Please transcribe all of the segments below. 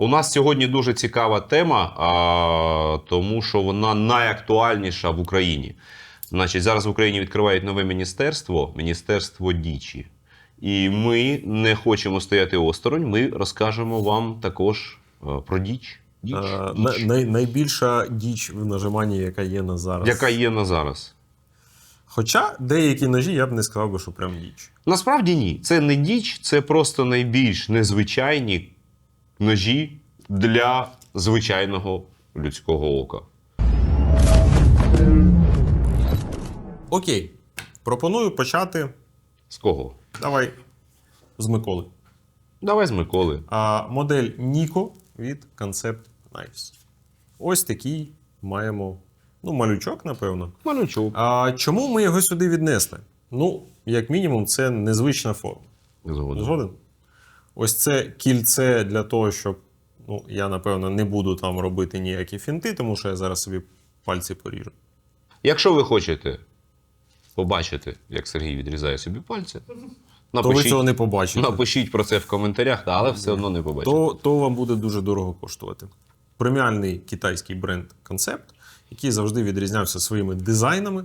У нас сьогодні дуже цікава тема, а, тому що вона найактуальніша в Україні. Значить, зараз в Україні відкривають нове міністерство Міністерство дічі. І ми не хочемо стояти осторонь. Ми розкажемо вам також е, про діч. Діч, Е, діч. най, найбільша діч в нажиманні, яка є на зараз. яка є на зараз. Хоча деякі ножі я б не сказав би, що прям діч. Насправді ні. Це не діч, це просто найбільш незвичайні ножі для звичайного людського ока. Окей. Пропоную почати. З кого? Давай з Миколи. Давай з Миколи. А, модель Ніко від Concept Knives. Ось такий маємо. Ну, малючок, напевно. Малючук. А чому ми його сюди віднесли? Ну, як мінімум, це незвична форма. Згоден. Згоден? Ось це кільце для того, щоб. Ну, я напевно не буду там робити ніякі фінти, тому що я зараз собі пальці поріжу. Якщо ви хочете побачити, як Сергій відрізає собі пальці, То ви цього не побачите. напишіть про це в коментарях, але все одно не побачите. то, то вам буде дуже дорого коштувати. Преміальний китайський бренд Concept, який завжди відрізнявся своїми дизайнами.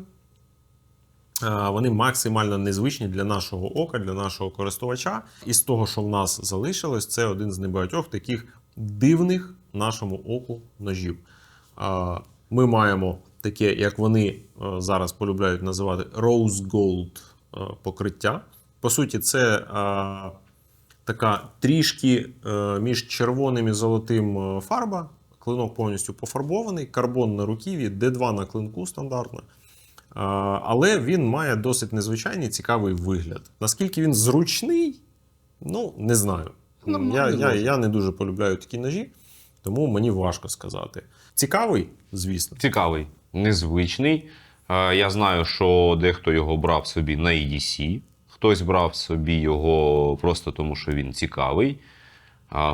А, Вони максимально незвичні для нашого ока, для нашого користувача. І з того, що в нас залишилось, це один з небагатьох таких дивних нашому оку ножів. Ми маємо таке, як вони е, зараз полюбляють називати Rose Gold е, покриття. По суті, це така трішки е, між червоним і золотим е, фарба. Клинок повністю пофарбований, карбон на руків'ї, D2 на клинку стандартно. Але він має досить незвичайний цікавий вигляд. Наскільки він зручний, ну не знаю. Я, я, я не дуже полюбляю такі ножі, тому мені важко сказати. Цікавий, звісно. Цікавий, незвичний. Я знаю, що дехто його брав собі на EDC, хтось брав собі його просто тому, що він цікавий.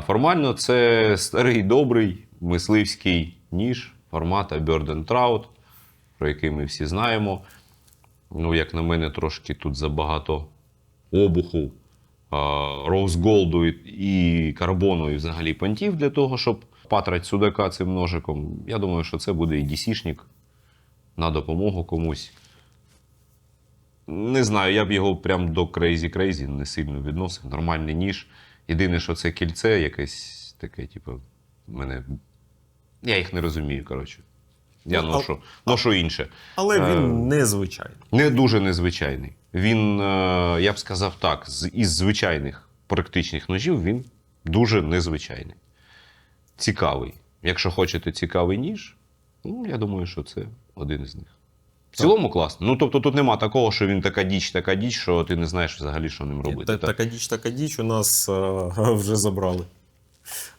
Формально це старий добрий мисливський ніж формата Bird and Trout, про який ми всі знаємо. Ну, як на мене, трошки тут забагато обуху, роуз голду і карбону, і взагалі понтів для того, щоб патрать судака цим ножиком. Я думаю, що це буде і DC-шник на допомогу комусь. Не знаю, я б його прям до Crazy не сильно відносив. Нормальний ніж. Єдине, що це кільце якесь таке, типу, мене. Я їх не розумію, коротше. Я Ну, а- ношу, ношу інше. Але Е, він незвичайний. Не дуже незвичайний. Він, е, я б сказав так, із звичайних практичних ножів він дуже незвичайний. Цікавий. Якщо хочете цікавий ніж, ну, я думаю, що це один із них. В цілому класно. Ну, тобто тут нема такого, що він така діч, така діч, що ти не знаєш взагалі, що ним робити. Та- так? Така діч, така діч у нас е, вже забрали.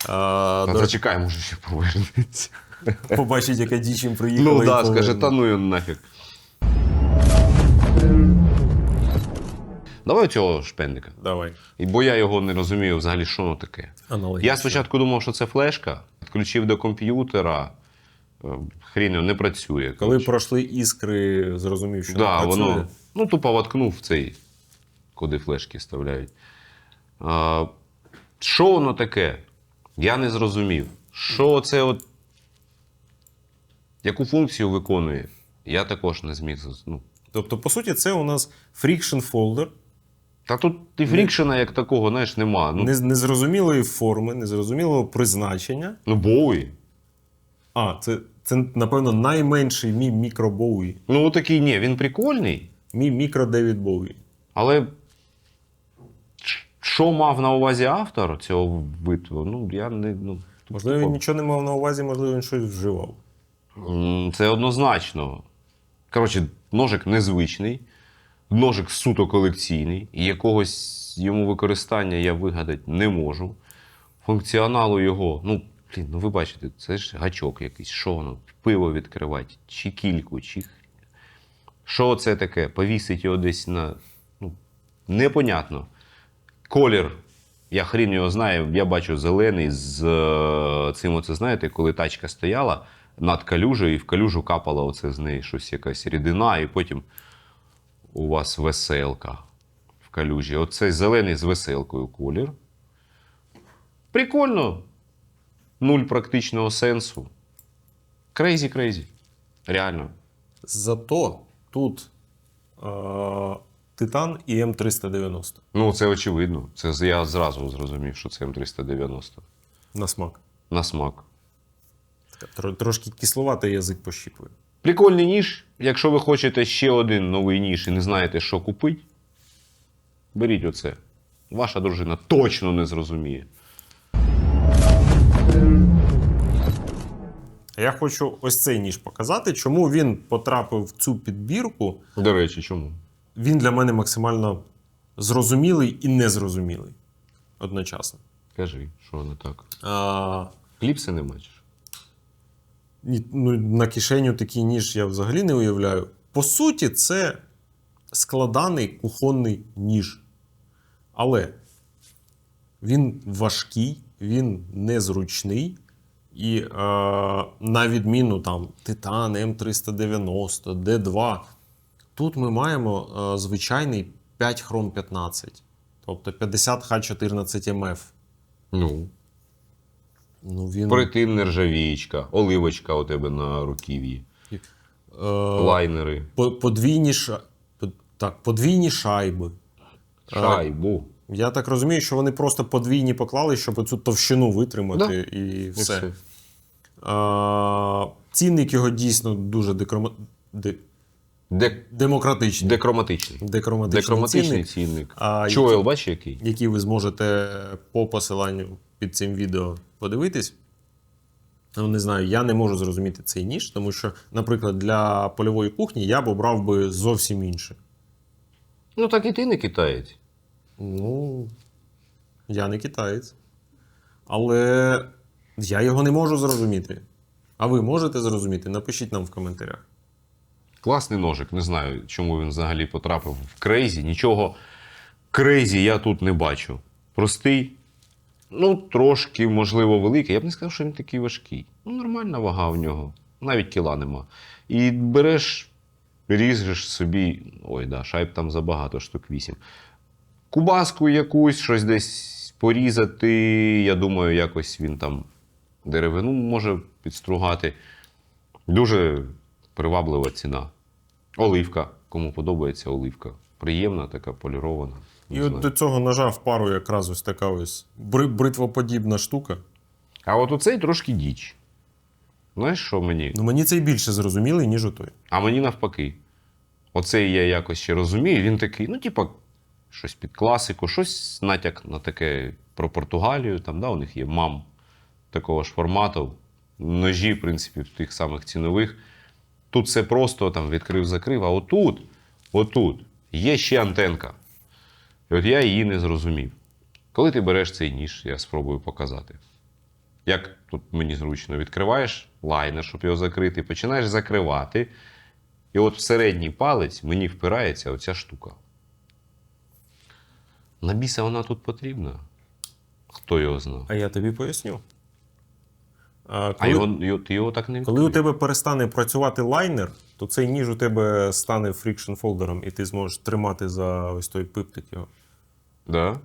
А, А, до Зачекай, може ще повернеться. Побачить, яка діч їм приїхала. Ну так, да, скаже, та ну його нафіг. Давай цього шпендика. Давай. І Бо я його не розумію взагалі, що воно таке. Аналогічно. Я спочатку думав, що це флешка, підключив до комп'ютера, е, не працює. Коли коротше. пройшли іскри, зрозумів, що да, не працює. воно, ну, тупо воткнув в цей, куди флешки вставляють. А, що воно таке? Я не зрозумів. Що це от. Яку функцію виконує? Я також не зміг. Ну, Тобто, по суті, це у нас friction folder та тут і фрікшена як такого, знаєш, нема. Ну, незрозумілої форми, незрозумілого призначення. ну Боуї. А, це, це напевно, найменший мій мікро Боуї. Ну, такий, ні, він прикольний. Мій мікро Девід Боуї. Але що мав на увазі автор цього битву? Ну, я не. Ну, Можливо, він нічого не мав на увазі, можливо, він щось вживав. Це однозначно. Коротше, ножик незвичний, ножик суто колекційний, і якогось йому використання я вигадати не можу. Функціоналу його, ну, блін, ну ви бачите, це ж гачок якийсь, що воно, пиво відкривати, чи кільку, чи. Що це таке? Повісить його десь на. Ну, непонятно. Колір. Я хрін його знаю, я бачу зелений з е, цим, оце знаєте, коли тачка стояла над калюжею, і в калюжу капала оце з неї щось якась рідина, і потім у вас веселка в калюжі. Оцей зелений з веселкою колір. Прикольно. нуль практичного сенсу. Крейзі, крейзі. Реально. Зато тут е, Титан і М390 Ну, це очевидно. Це я зразу зрозумів, що це М390. на смак. На смак. Трошки кисловатий язик пощіпує. Прикольний ніж. Якщо ви хочете ще один новий ніж і не знаєте, що купити, беріть оце. Ваша дружина точно не зрозуміє. Я хочу ось цей ніж показати, чому він потрапив в цю підбірку. До речі, чому? Він для мене максимально зрозумілий і незрозумілий одночасно. Кажи, що не так. А, Кліпси не бачиш? Ну, на кишеню такий ніж я взагалі не уявляю. По суті, це складаний кухонний ніж. Але він важкий, він незручний. І е, на відміну там Титан М390, Д2, тут ми маємо е, звичайний 5 хром 15, тобто 50 Х14 МФ. Ну. Ну, він, Притин нержавіючка, оливочка у тебе на руків'ї, е, лайнери, по- подвійні, ша... по- так, подвійні шайби. шайбу. Я так розумію, що вони просто подвійні поклали, щоб цю товщину витримати і І все. А, цінник його дійсно дуже декрома... де... Де... демократичний. Декроматичний. Декроматичний, Декроматичний цінник, цінник. А, Чойл, бачиш який? який ви зможете по посиланню під цим відео подивитись. Ну, не знаю, я не можу зрозуміти цей ніж, тому що, наприклад, для польової кухні я б обрав би зовсім інше. Ну так і ти не китаєць. Ну, я не китаєць. Але я його не можу зрозуміти. А ви можете зрозуміти? Напишіть нам в коментарях. Класний ножик. Не знаю, чому він взагалі потрапив в крейзі. Нічого крейзі я тут не бачу. Простий, ну, трошки, можливо, великий. Я б не сказав, що він такий важкий. Ну, нормальна вага в нього. Навіть кіла нема. І береш, ріжеш собі. Ой, да, шайб там забагато, штук 8. Кубаску якусь, щось десь порізати. Я думаю, якось він там деревину може підстругати. Дуже приваблива ціна. Оливка. Кому подобається оливка. Приємна, така полірована. І от до цього ножа в пару якраз ось така ось бри- бритвоподібна штука. А от оцей трошки діч. Знаєш, що мені? Ну мені цей більше зрозумілий, ніж отой. А мені навпаки. Оцей я якось ще розумію. Він такий, ну, типа, щось під класику, щось натяк на таке про Португалію. Там, да, у них є мам такого ж формату. Ножі, в принципі, в тих самих цінових. Тут все просто там відкрив-закрив, а отут, отут є ще антенка. І от я її не зрозумів. Коли ти береш цей ніж, я спробую показати. Як тут мені зручно, відкриваєш лайнер, щоб його закрити, починаєш закривати. І от в середній палець мені впирається оця штука. На біса вона тут потрібна. Хто його знає? А я тобі поясню. А, А коли, його, його, ти його так не коли у тебе перестане працювати лайнер, то цей ніж у тебе стане фрікшн фолдером, і ти зможеш тримати за ось той пиптик його. Да?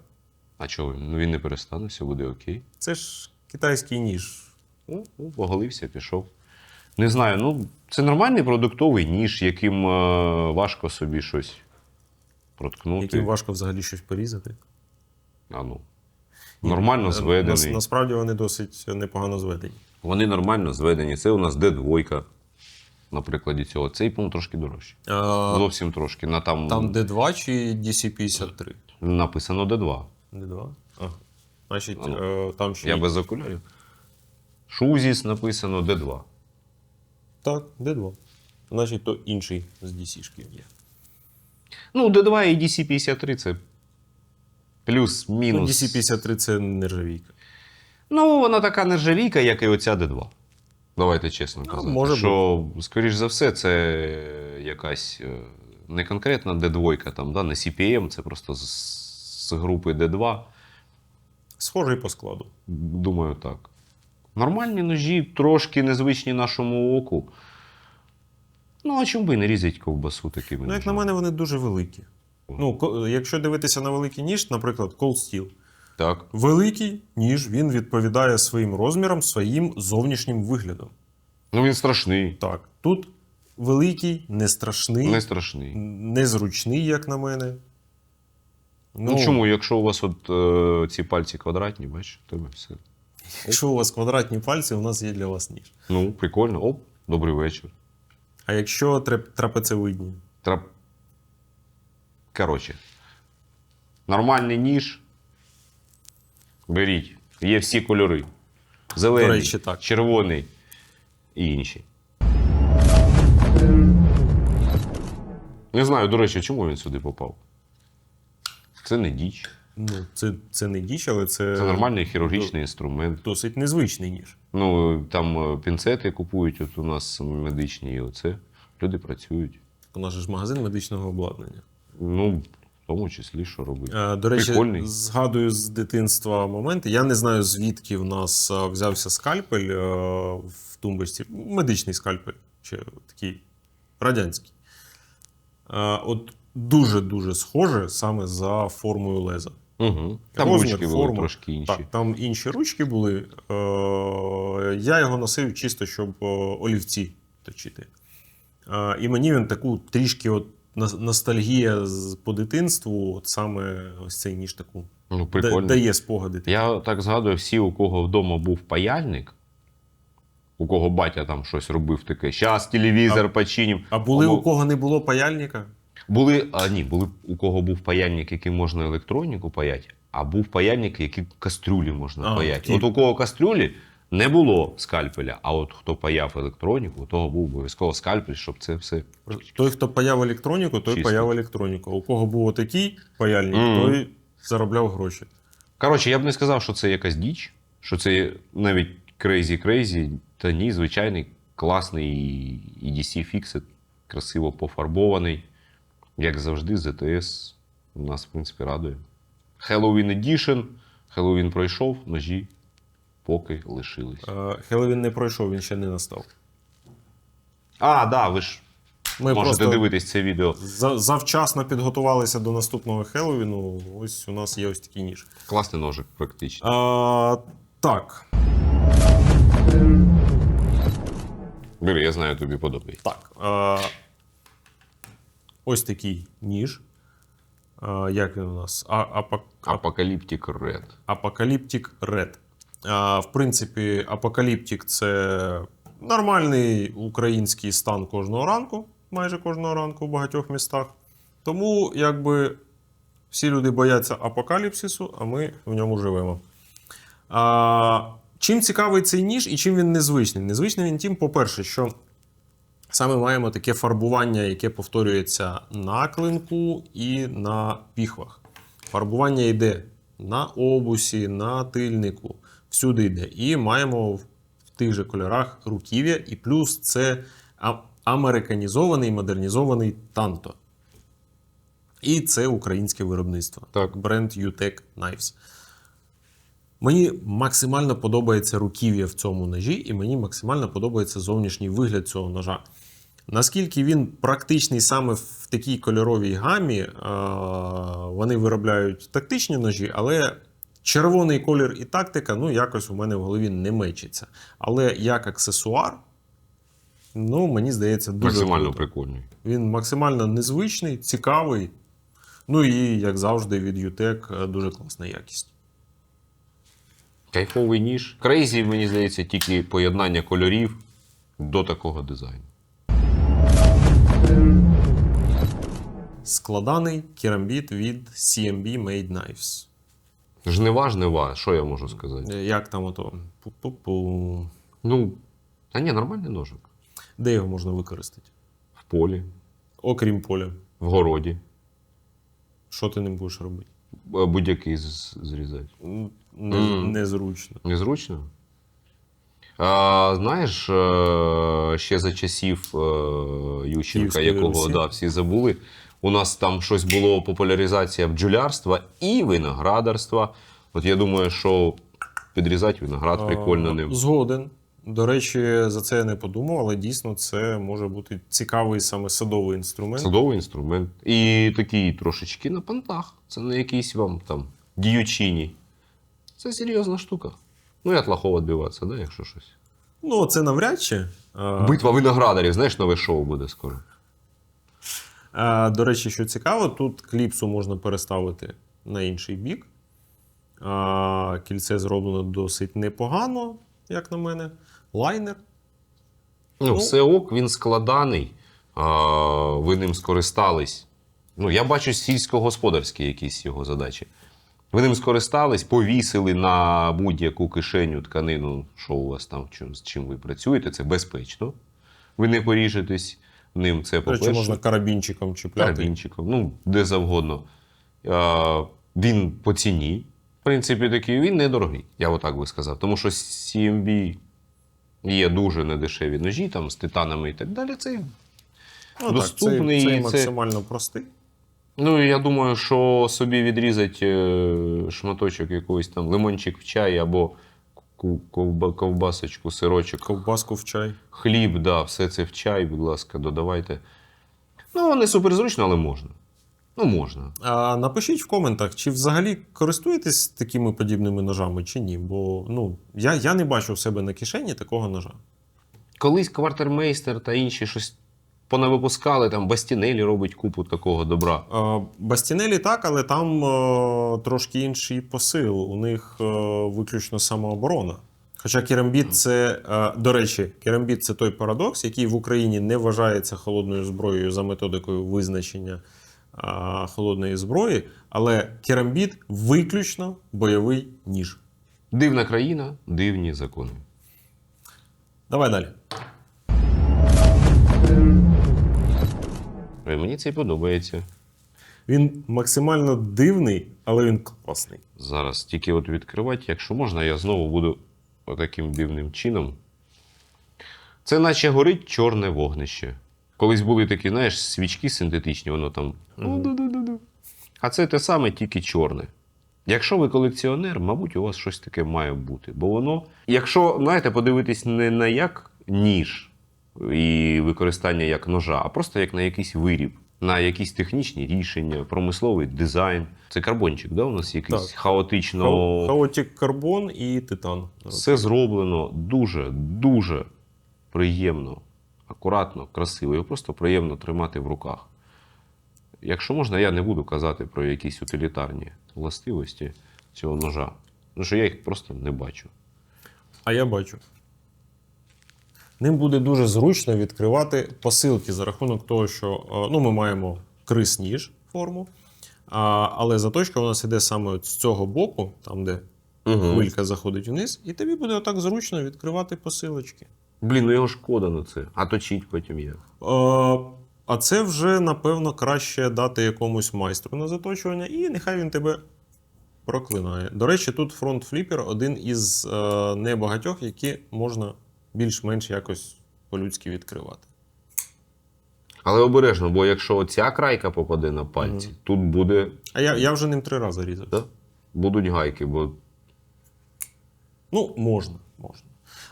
А чого він? Ну він не перестане, все буде окей. Це ж китайський ніж. Ну, ну, оголився, пішов. Не знаю, ну це нормальний продуктовий ніж, яким е, важко собі щось проткнути. яким важко взагалі щось порізати. А ну. Нормально зведений. Нас, насправді вони досить непогано зведені. Вони нормально зведені. Це у нас Д2. На прикладі цього. Цей, по-моєму, трошки дорожче. А, Зовсім трошки. На там, там D2 чи DC53? Написано Д2. D2? Ага. Значить, А ну. е, там ще. Я без окулярів. Шузіс написано Д2. Так, D2. Значить, то інший з DC-шки є. Ну, Д2 і DC53 це Ну, плюс-мінус. DC53 це нержавійка. Ну, вона така нержавійка, як і оця Д2. Давайте чесно Ну, казати. може що, скоріш за все, це якась е, не конкретна Д2, там, да, не CPM, це просто з, з групи Д2. Схожий по складу. Думаю, так. Нормальні ножі, трошки незвичні нашому оку. Ну, а чому би не різати ковбасу такими? Ну, як на мене, вони дуже великі. Ну, якщо дивитися на великий ніж, наприклад, Cold Steel, Так. Великий ніж він відповідає своїм розмірам, своїм зовнішнім виглядом. Ну він страшний. Так, тут великий, не страшний, Не страшний. незручний, як на мене. Ну, чому, якщо у вас от е, ці пальці квадратні, бачиш, в тебе все. Якщо у вас квадратні пальці, у нас є для вас ніж. Ну, прикольно. Оп, добрий вечір. А якщо трап- трапецевидні? Трап... Коротше. Нормальний ніж. Беріть. Є всі кольори. Зелений, До речі, так. червоний і інші. Не знаю, до речі, чому він сюди попав. Це не діч. Ну, це, це не діч, але це, Це нормальний хірургічний інструмент. досить незвичний ніж. Ну, там е, пінцети купують, от у нас медичні, і оце. Люди працюють. У нас же ж магазин медичного обладнання. Ну, в тому числі, що робити. Е, До речі, Прикольний. згадую з дитинства моменти. Я не знаю, звідки в нас е, взявся скальпель в тумбочці. Медичний скальпель, чи такий радянський. Е, От дуже-дуже схоже саме за формою леза. Угу. Там Розмір, ручки були трошки інші. Так, там інші ручки були. Е, Я його носив чисто, щоб е, олівці точити. І мені він таку трішки от ностальгія по дитинству, от саме ось цей ніж таку Ну, прикольно. дає спогади. Я так згадую, всі, у кого вдома був паяльник, у кого батя там щось робив таке, щас телевізор починів. А були Або- у кого не було паяльника? Були, а ні, були у кого був паяльник, який можна електроніку паяти, а був паяльник, який кастрюлі можна А, паяти. ті. От у кого кастрюлі не було скальпеля, а от хто паяв електроніку, у того був обов'язково скальпель, щоб це все. Той, хто паяв електроніку, той Чисто. паяв електроніку. А У кого був отакий паяльник, Мгм. той заробляв гроші. Коротше, я б не сказав, що це якась діч, що це навіть крейзі-крейзі, та ні, звичайний класний EDC Fixit, красиво пофарбований. Як завжди, ZTS нас, в принципі, радує. Halloween Edition. Halloween пройшов, ножі поки лишились. Е, Хеллоуін не пройшов, він ще не настав. А, да, ви ж Ми можете дивитись це відео. за- завчасно підготувалися до наступного Хеллоуіну. Ось у нас є ось такий ніж. Класний ножик, практично. А, так. Бери, я знаю, тобі подобається. Так. А, ось такий ніж. А, як він у нас? А, апок... Апокаліптик Red. Апокаліптик Red. А, в принципі, Апокаліптик це нормальний український стан кожного ранку, майже кожного ранку в багатьох містах. Тому, якби всі люди бояться апокаліпсису, а ми в ньому живемо. А, чим цікавий цей ніж і чим він незвичний? Незвичний він тим, по-перше, що саме маємо таке фарбування, яке повторюється на клинку і на піхвах. Фарбування йде на обусі, на тильнику, всюди йде. І маємо в тих же кольорах руків'я, і плюс це американізований модернізований танто. І це українське виробництво. Так. Бренд UTEC Knives. Мені максимально подобається руків'я в цьому ножі, і мені максимально подобається зовнішній вигляд цього ножа. Наскільки він практичний саме в такій кольоровій гамі, е, вони виробляють тактичні ножі, але червоний колір і тактика, ну, якось у мене в голові не мечиться. Але як аксесуар, ну, мені здається, дуже Максимально круто. прикольний. Він максимально незвичний, цікавий. Ну і, як завжди, від UTEC дуже класна якість. Кайфовий ніж. Крейзі, мені здається, тільки поєднання кольорів до такого дизайну. Складаний керамбіт від CMB Made Knives. Жнива, жнива, що я можу сказати? Е, Як там ото? Пу-пу-пу. Ну, та ні, нормальний ножик. Де його можна використати? В полі, Окрім поля. в городі. Що ти ним будеш робити? Е, Будь-який зрізати. Не. Незручно. Незручно? А, знаєш, е, ще за часів е, Ющенка, якого да, всі забули, у нас там щось було популяризація бджолярства і виноградарства. От я думаю, що підрізати виноград прикольно ним. Згоден. До речі, за це я не подумав, але дійсно це може бути цікавий саме садовий інструмент. Садовий інструмент. І такий трошечки на понтах. Це не якийсь вам там діючині. Це серйозна штука. Ну, і от лохов відбиватися, да, якщо щось. Ну, це навряд чи. Битва виноградарів, знаєш, нове шоу буде скоро. Е, До речі, що цікаво, тут кліпсу можна переставити на інший бік. Е, Кільце зроблено досить непогано, як на мене. Лайнер. Ну, Ну. все ок, він складаний, а, ви ним скористались. Ну, я бачу сільськогосподарські якісь його задачі. Ви ним скористались, повісили на будь-яку кишеню тканину, що у вас там, чим, з чим ви працюєте, це безпечно. Ви не поріжетесь ним, це по-перше. речі, можна карабінчиком чіпляти. Карабінчиком, ну, де завгодно. А, він по ціні, в принципі, такий, він недорогий, я отак би сказав. Тому що CMB є дуже недешеві ножі, там, з титанами і так далі. Це, Ну, доступний, Так, це, і це це- максимально простий. ну, я думаю, що собі відрізати е, шматочок якогось там лимончик в чай або ковбасочку, сирочок, Ковбаску в чай. хліб, да, все це в чай, будь ласка, додавайте. Ну, не суперзручно, але можна. Ну, можна. А напишіть в коментах, чи взагалі користуєтесь такими подібними ножами, чи ні. Бо ну, я, я не бачу в себе на кишені такого ножа. Колись квартермейстер та інші щось понавипускали, там Бастінелі робить купу такого добра. Бастінелі так, але там е, трошки інший посил. У них е, виключно самооборона. Хоча керамбіт це, е, до речі, керамбіт це той парадокс, який в Україні не вважається холодною зброєю за методикою визначення холодної зброї, але керамбіт виключно бойовий ніж. Дивна країна, дивні закони. Давай далі. Мені це подобається. Він максимально дивний, але він класний. Зараз тільки от відкривати, якщо можна, я знову буду отаким дивним чином. Це наче горить чорне вогнище. Колись були такі, знаєш, свічки синтетичні, воно там. «У-ду-ду-ду-ду». А це те саме, тільки чорне. Якщо ви колекціонер, мабуть, у вас щось таке має бути. Бо воно, якщо, знаєте, подивитись не на як ніж і використання як ножа, а просто як на якийсь виріб, на якісь технічні рішення, промисловий дизайн. Це карбончик, да? У нас якийсь Так. хаотично. Хао- Хаотік карбон і титан. Все зроблено дуже, дуже приємно, акуратно, красиво. Його просто приємно тримати в руках. Якщо можна, я не буду казати про якісь утилітарні властивості цього ножа. Тому що я їх просто не бачу. А я бачу. Ним буде дуже зручно відкривати посилки за рахунок того, що е, ну, ми маємо крис-ніж форму, а, але заточка у нас іде саме от з цього боку, там, де хвилька заходить вниз, і тобі буде отак зручно відкривати посилочки. Блін, ну його шкода на це. А точить потім як. Е, а це вже, напевно, краще дати якомусь майстру на заточування, і нехай він тебе проклинає. До речі, тут фронт фліпер один із е, небагатьох, які можна більш-менш якось по-людськи відкривати. Але обережно, бо якщо ця крайка попаде на пальці, тут буде, А я, я вже ним три рази різав. да? будуть гайки, бо Ну, можна, можна.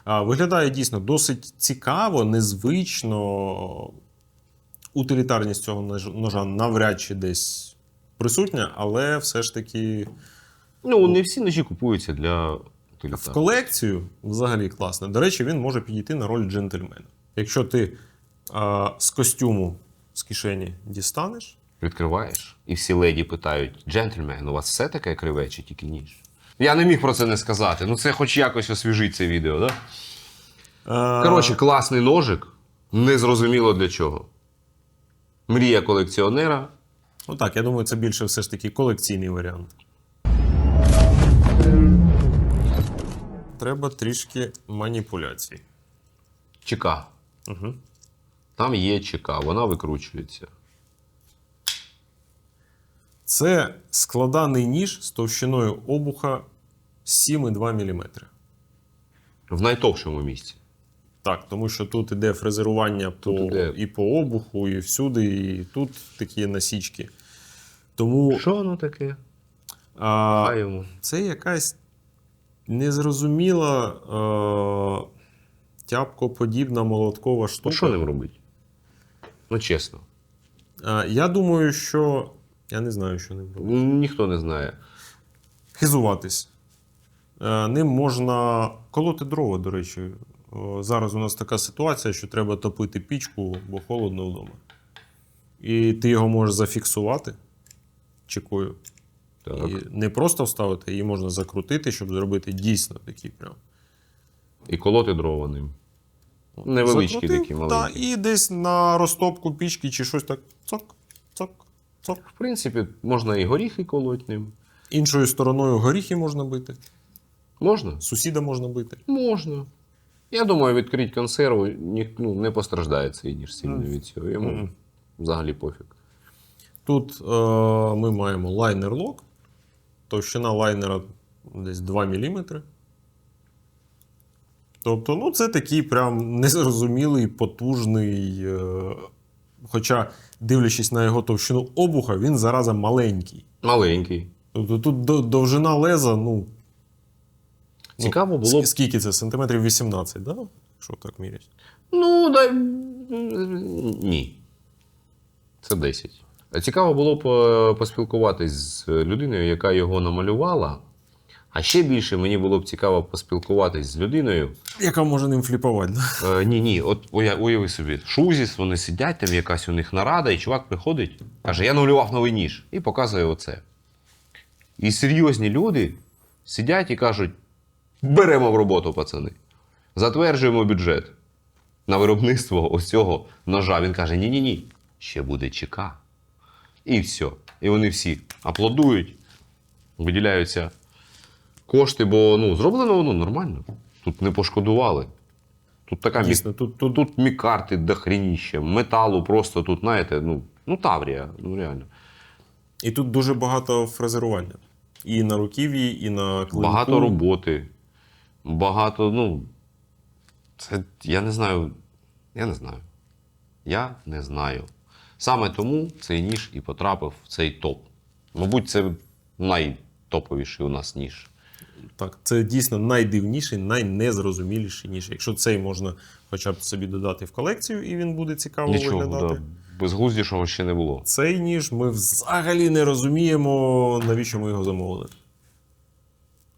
Виглядає дійсно досить цікаво, незвично. Утилітарність цього ножа навряд чи десь присутня, але все ж таки ну, не всі ножі купуються для в колекцію взагалі класно. До речі, він може підійти на роль джентльмена. Якщо ти а, з костюму з кишені дістанеш, Відкриваєш, і всі леді питають: джентльмен, у вас все таке криве чи тільки ніж? Я не міг про це не сказати. Ну це хоч якось освіжить це відео, да? Коротше, класний ножик, незрозуміло для чого. Мрія колекціонера. ну так, я думаю, це більше все ж таки колекційний варіант. Треба трішки маніпуляцій. ЧК. Угу. Там є ЧК, вона викручується. Це складаний ніж з товщиною обуха 7,2 мм. В найтовшому місці. Так, тому що тут іде фрезерування Тут по, іде. і по обуху, і всюди, і тут такі насічки. Тому Що воно таке? а, йому. це якась незрозуміла е, тяпкоподібна молоткова штука. Ну, що ним робить? Ну, чесно. А, я думаю, що. Я не знаю, що ним робити. Ніхто не знає. Хизуватись. Е, Ним можна колоти дрова, до речі. Зараз у нас така ситуація, що треба топити пічку, бо холодно вдома. І ти його можеш зафіксувати чекою. Так. І не просто вставити, її можна закрутити, щоб зробити дійсно такий прям. І колоти дрова ним. Невеличкі Закрутив, такі маленькі. Та, і десь на розтопку пічки чи щось так цок, цок. В принципі, можна і горіхи колоть ним. Іншою стороною горіхи можна бити, Можна? сусіда можна бити. Можна. Я думаю, відкрити консерву ні, ну, не постраждає цей ніж сильно від цього. Йому Мгм. взагалі пофіг. Тут е, ми маємо лайнер лок. Товщина лайнера десь 2 мм. Тобто, ну, це такий прям незрозумілий, потужний. Е, хоча, дивлячись на його товщину обуха, він зараза маленький. Маленький. Тобто тут довжина леза, ну. ну, Цікаво було б. Скільки це? Сантиметрів 18, да? Що так мірять? Ну, дай. Ні. Це 10. Цікаво було б е, поспілкуватись з людиною, яка його намалювала. А ще більше мені було б цікаво поспілкуватись з людиною. Яка може ним фліпувати. Е, ні, ні, от уяви собі, Шузіс, вони сидять, там якась у них нарада, і чувак приходить, каже: Я нулював новий ніж, і показує оце. І серйозні люди сидять і кажуть: беремо в роботу, пацани. Затверджуємо бюджет на виробництво ось цього ножа. Він каже: ні-ні ні, ще буде ЧК. І все. І вони всі аплодують, виділяються кошти, бо ну, зроблено воно нормально. Тут не пошкодували. Тут така мі... Тут, тут Тут мікарти до металу просто тут, знаєте, ну, ну таврія, ну реально. І тут дуже багато фрезерування. І на руків'ї, і на клинку. Багато роботи, багато, ну. Це я не знаю. Я не знаю. Я не знаю. Саме тому цей ніж і потрапив в цей топ. Мабуть, це найтоповіший у нас ніж. Так, це дійсно найдивніший, найнезрозуміліший ніж. Якщо цей можна хоча б собі додати в колекцію, і він буде цікаво Нічого, виглядати. да, безглуздішого ще не було. Цей ніж ми взагалі не розуміємо, навіщо ми його замовили.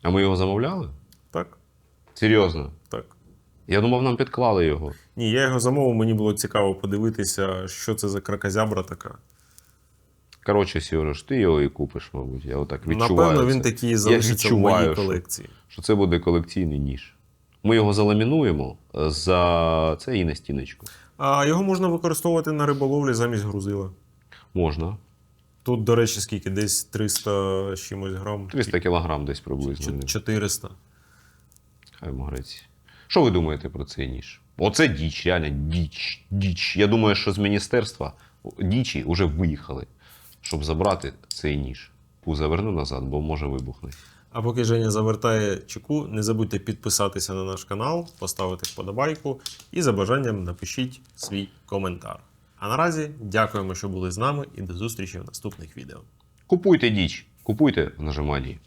А ми його замовляли? Так? Серйозно. Так. Я думав, нам підклали його. Ні, я його замовив, мені було цікаво подивитися, що це за кракозябра така. Коротше, Сьорож, ти його і купиш, мабуть. Я отак відчуваю. Напевно, це. він такий залишиться в моїй колекції. що це буде колекційний ніж. Ми його заламінуємо е, за це і на стіночку. А його можна використовувати на риболовлі замість грузила. Можна. Тут, до речі, скільки? Десь 300 з чимось грам. 300 кілограм десь приблизно. 400. Хай могрець. Що ви думаєте про цей ніж? Оце діч, реально діч, діч. Я думаю, що з міністерства дічі вже виїхали, щоб забрати цей ніж. Пу заверну назад, бо може вибухне. А поки Женя завертає чеку, не забудьте підписатися на наш канал, поставити вподобайку і за бажанням напишіть свій коментар. А наразі дякуємо, що були з нами, і до зустрічі в наступних відео. Купуйте діч, купуйте в нажиманні.